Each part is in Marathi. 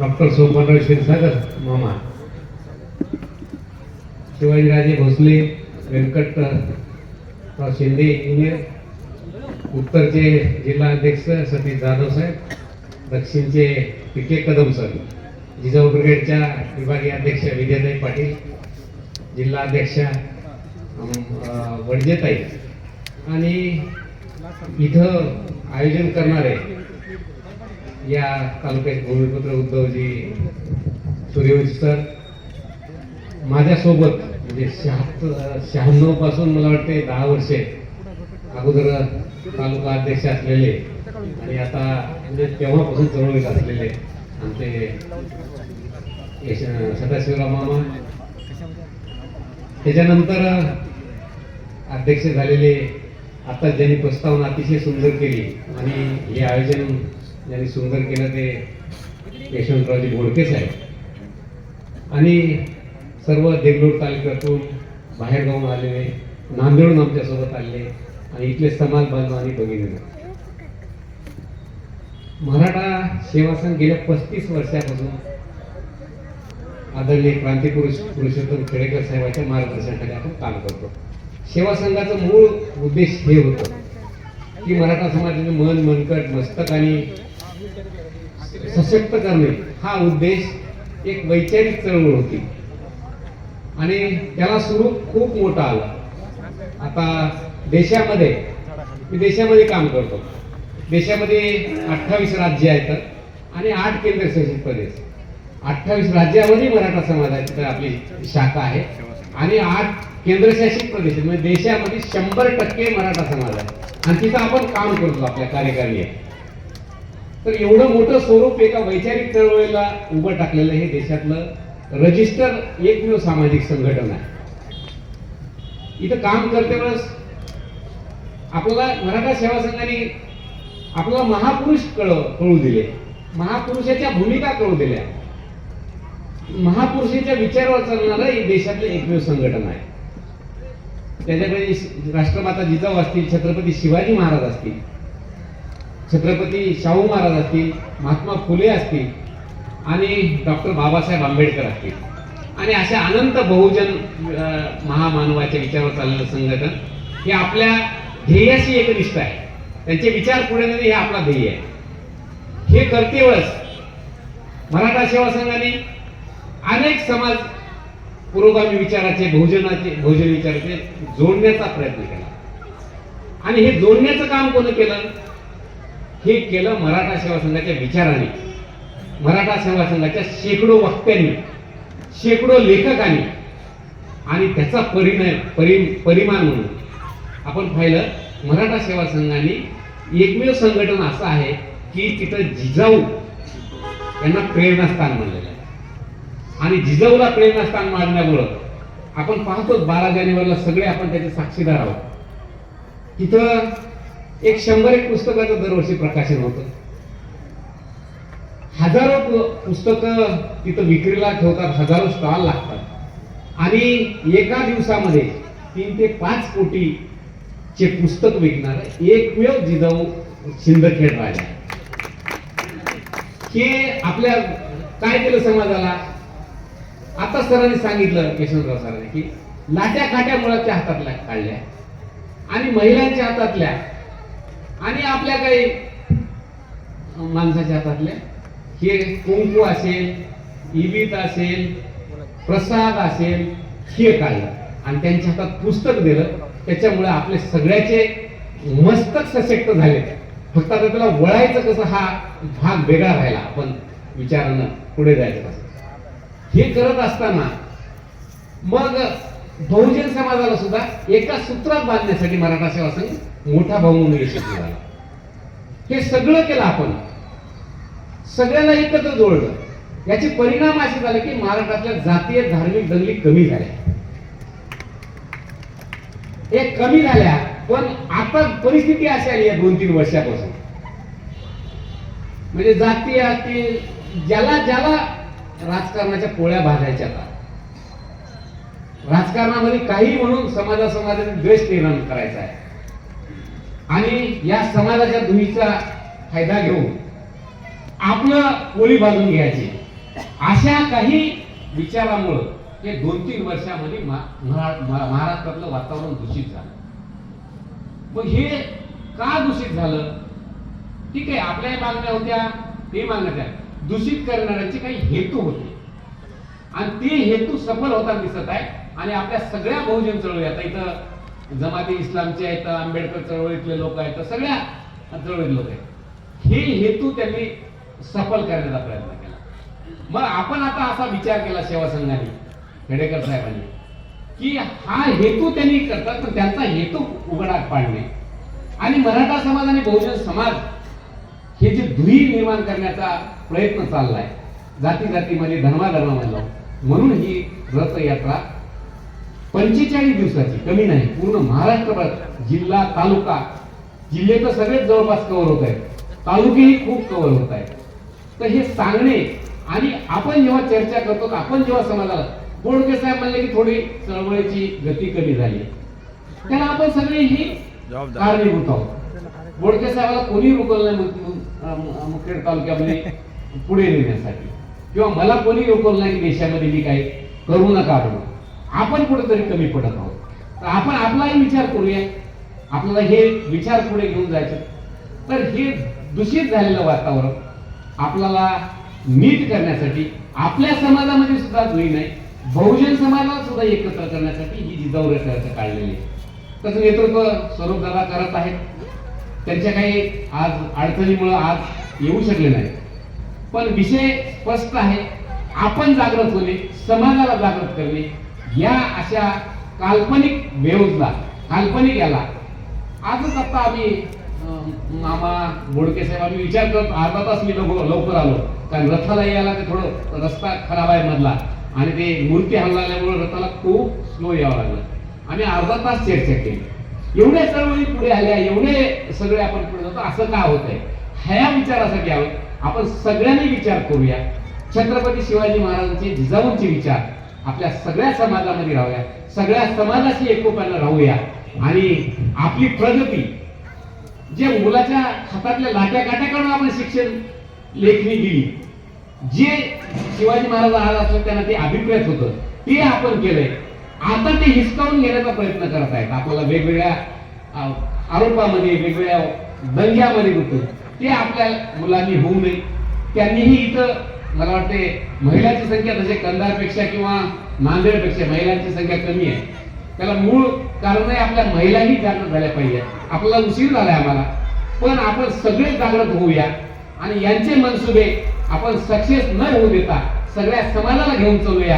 डॉक्टर सोमनराव क्षीरसागर. मामा. शिवाजीराजे भोसले व्यंकटराव शिंदे इंजिनियर उत्तरचे जिल्हा अध्यक्ष सतीश जाधव साहेब दक्षिणचे P K Kadam sir Jijau ब्रिगेडच्या विभागीय अध्यक्ष विजयताई पाटील जिल्हा अध्यक्ष वडजेताई. आणि इथं आयोजन करणारे या तालुक्यात भूमिपुत्र उद्धवजी सूर्यवंशी सर माझ्यासोबत म्हणजे शहात्तर शहाण्णवपासून मला वाटते दहा वर्षे अगोदर तालुका अध्यक्ष असलेले आणि आता म्हणजे तेव्हापासून चळवळीत असलेले आमचे सदाशिवराव मामा. त्याच्यानंतर अध्यक्ष झालेले आता ज्यांनी प्रस्तावना अतिशय सुंदर केली आणि हे आयोजन ज्यांनी सुंदर केलं ते यशवंतरावजी बोडके साहेब आणि सर्व देगलूर तालुक्यातून बाहेरगावून आलेले नांदेडून आमच्यासोबत आलेले आणि इथले समाज बांधव आणि भगिनी मराठा सेवा संघ गेल्या पस्तीस वर्षापासून आदरणीय क्रांतीपुरुष पुरुषोत्तम खेडेकर साहेबांच्या मार्गदर्शनाखाली आपण काम करतो. सेवा संघाचं मूळ उद्देश हे होतं की मराठा समाजाचे मन मनकट मस्तक आणि सशक्त करणे हा उद्देश एक वैचारिक चळवळ होती. आणि त्याला स्वरूप खूप मोठं आलं. आता देशामध्ये मी देशामध्ये काम करतो. देशामध्ये अठ्ठावीस राज्य आहेत आणि आठ केंद्रशासित प्रदेश. अठ्ठावीस राज्यामध्ये मराठा समाजाची आपली शाखा आहे. आणि आठ केंद्रशासित प्रदेश म्हणजे देशामध्ये शंभर टक्के मराठा समाज आहे. आणि तिथं आपण काम करतो आपल्या कार्यकारिणी. आहे तर एवढं मोठं स्वरूप एका वैचारिक चळवळीला उभं टाकलेलं हे देशातलं. रजिस्टर एकमेव सामाजिक संघटन आहे. इथं काम करते वेळेस आपल्याला मराठा सेवा संघाने आपल्याला महापुरुष कळ कळू दिले. महापुरुषाच्या भूमिका कळू दिल्या. महापुरुषाच्या विचारावर चालणारं हे देशातलं एकमेव संघटन आहे. त्याच्याकडे राष्ट्रमाता जिजाऊ असतील छत्रपती शिवाजी महाराज असतील छत्रपती शाहू महाराज असतील महात्मा फुले असतील आणि डॉक्टर बाबासाहेब आंबेडकर असतील. आणि अशा अनंत बहुजन महामानवाच्या विचारावर चाललेलं संघटन हे आपल्या ध्येयाशी एकनिष्ठ आहे. त्यांचे विचार पुढे नेणे हे आपला ध्येय आहे. हे करते वेळेस. मराठा सेवा संघाने अनेक समाज पुरोगामी विचाराचे बहुजनाचे बहुजन विचाराचे जोडण्याचा प्रयत्न केला. आणि हे जोडण्याचं काम कोणी केलं? हे केलं मराठा सेवा संघाच्या विचाराने. मराठा सेवा संघाच्या शेकडो वक्त्यांनी शेकडो लेखकांनी. आणि त्याचा परिणय परि परिमाण म्हणून. आपण पाहिलं मराठा सेवा संघाने एकमेव संघटन असं आहे की तिथं जिजाऊ यांना प्रेरणास्थान मानलेलं आहे. आणि जिजाऊला प्रेरणास्थान मानण्यामुळं आपण पाहतो बारा जानेवारीला सगळे आपण त्याचे साक्षीदार आहोत. तिथं एक शंभर एक पुस्तकाचं दरवर्षी प्रकाशन होतं. हजारो पुस्तकं तिथं विक्रीला ठेवतात हजारो स्टॉल लागतात. आणि एका दिवसामध्ये तीन ते पाच कोटी चे पुस्तक विकणार एकमेव जिजाऊ शिंदखेड राजा हे आपल्या काय केलं समाजाला? आता सरांनी सांगितलं यशवंतराव सरांनी की लाट्या काट्या मुळाच्या हातातल्या काढल्या. आणि महिलांच्या हातातल्या आणि आपल्या काही माणसाच्या हातातले हे कुंकू असेल इबित असेल प्रसाद असेल हे काढलं आणि त्यांच्या हातात पुस्तक दिलं त्याच्यामुळे आपले सगळ्याचे मस्तक सशक्त झाले. फक्त आता त्याला वळायचं कसं हा भाग वेगळा राहिला. आपण विचारानं पुढे जायचं कसं. हे करत असताना मग बहुजन समाजाला सुद्धा एका सूत्रात बांधण्यासाठी मराठा सेवा संघ मोठा भाऊ म्हणून यशस्वी झाला हे सगळं केलं आपण. सगळ्यांना एकत्र जोडलं. याचे परिणाम असे झाले की महाराष्ट्रातल्या जातीय धार्मिक दंगली कमी झाल्या. हे कमी झाल्या पण आता परिस्थिती अशी आली आहे दोन तीन वर्षापासून. म्हणजे जातीय असतील ज्याला ज्याला राजकारणाच्या पोळ्या भाजायच्या आता. राजकारणामध्ये काही म्हणून समाजा समाजाने द्वेष निर्माण करायचा आहे. आणि या समाजाच्या दुहीचा फायदा घेऊन आपलं पोळी बाजून घ्यायची. अशा काही विचारामुळं हे दोन तीन वर्षामध्ये महाराष्ट्रातलं वातावरण दूषित झालं. मग हे का दूषित झालं? ठीक आहे आपल्याही मागण्या होत्या ते मागण्या त्या दूषित करणाऱ्यांचे काही हेतू होते. आणि ते हेतू सफल होताना दिसत आहे आणि आपल्या सगळ्या बहुजन चळवळी आता इथं जमाती इस्लामचे आहेत आंबेडकर चळवळीतले लोक आहेत सगळ्या चळवळीत लोक आहेत. हे हेतू त्यांनी सफल करण्याचा प्रयत्न केला. मग आपण आता असा विचार केला सेवा संघाने खेडेकर साहेबांनी की हा हेतू त्यांनी करतात पण त्यांचा हेतू उघडात पाडणे. आणि मराठा समाज आणि बहुजन समाज हे जे दुही निर्माण करण्याचा प्रयत्न चाललाय जाती जातीमध्ये धर्माधर्मामधला म्हणून ही रथयात्रा पंचेचाळीस दिवसाची कमी नाही पूर्ण महाराष्ट्रभर जिल्हा तालुका जिल्हे तर सगळेच जवळपास कव्हर होत आहेत. तालुकेही खूप कव्हर होत आहेत तर हे सांगणे आणि आपण जेव्हा चर्चा करतो आपण जेव्हा समाजाला बोडके साहेब म्हणले की थोडी चळवळीची गती कमी झाली. त्याला आपण सगळे ही जबाबदार. कारणीभूत आहोत. बोडके साहेबाला कोणी रोखलं नाही मुखेड तालुक्यामध्ये पुढे नेण्यासाठी. किंवा मला कोणी रोखलं नाही की देशामध्ये मी काही करू नका म्हणून. आपण कुठेतरी कमी पडत आहोत. तर आपण आपलाही विचार करूया. आपल्याला हे विचार पुढे घेऊन जायचं. तर हे दूषित झालेलं वातावरण आपल्याला नीट करण्यासाठी आपल्या समाजामध्ये सुद्धा धुई नाही बहुजन समाजाला सुद्धा एकत्र करण्यासाठी ही जिजाऊ रथयात्रा काढलेली आहे त्याचं नेतृत्व स्वरूप दादा करत आहेत. त्यांच्या काही आज अडचणीमुळे आज येऊ शकले नाही पण विषय स्पष्ट आहे. आपण जागृत होणे समाजाला जागृत करणे या अशा काल्पनिक वेव्हजला काल्पनिक याला. आजच आता आम्ही मामा बोडके साहेब आम्ही विचार करत अर्धा तास मी लवकर लवकर आलो. कारण रथाला यायला ते थोडं रस्ता खराब आहे मधला. आणि ते मूर्ती हल्लाल्यामुळे रथाला खूप स्लो यावं लागलं. आम्ही अर्धा तास चर्चा केली. एवढ्या चळवळी पुढे आल्या एवढे सगळे आपण पुढे जातो असं का होत आहे ह्या विचारासाठी आहोत. आपण सगळ्यांनी विचार करूया. छत्रपती शिवाजी महाराजांचे जिजाऊंचे विचार. आपल्या सगळ्या समाजामध्ये राहूया. सगळ्या समाजाशी एकोप्यानं राहूया. आणि आपली प्रगती जे मुलाच्या हातातल्या लाट्या काट्याकडून आपण शिक्षण लेखणी दिली जे शिवाजी महाराज आज असं त्यांना ते अभिप्रेत होतं ते आपण केलंय. आता ते हिसकावून घेण्याचा प्रयत्न करत आहेत. आपल्याला वेगवेगळ्या आरोपामध्ये वेगवेगळ्या दंग्यामध्ये होतो ते आपल्या मुलांनी होऊ नये. त्यांनीही इथं मला वाटते महिलांची संख्या तसे कंधारपेक्षा किंवा नांदेडपेक्षा महिलांची संख्या कमी आहे. त्याला मूळ कारण आपल्या महिलाही जागृत झाल्या पाहिजे आपल्याला उशीर झाला आम्हाला. पण आपण सगळे जागृत होऊया. आणि यांचे मनसुबे आपण सक्सेस न होऊ देता सगळ्या समाजाला घेऊन चलूया.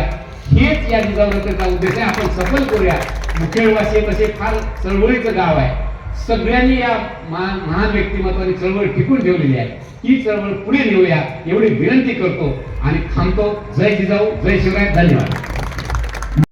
हेच या जिजाऊरतेचा उद्देश आहे. आपण सफल करूया. मुखेडवासी तसे फार चळवळीचं गाव आहे. सगळ्यांनी या महान महान व्यक्तिमत्वाने चळवळ टिकून ठेवलेली आहे. ही चळवळ पुढे नेऊया एवढी विनंती करतो आणि थांबतो. जय जिजाऊ जय शिवराय धन्यवाद.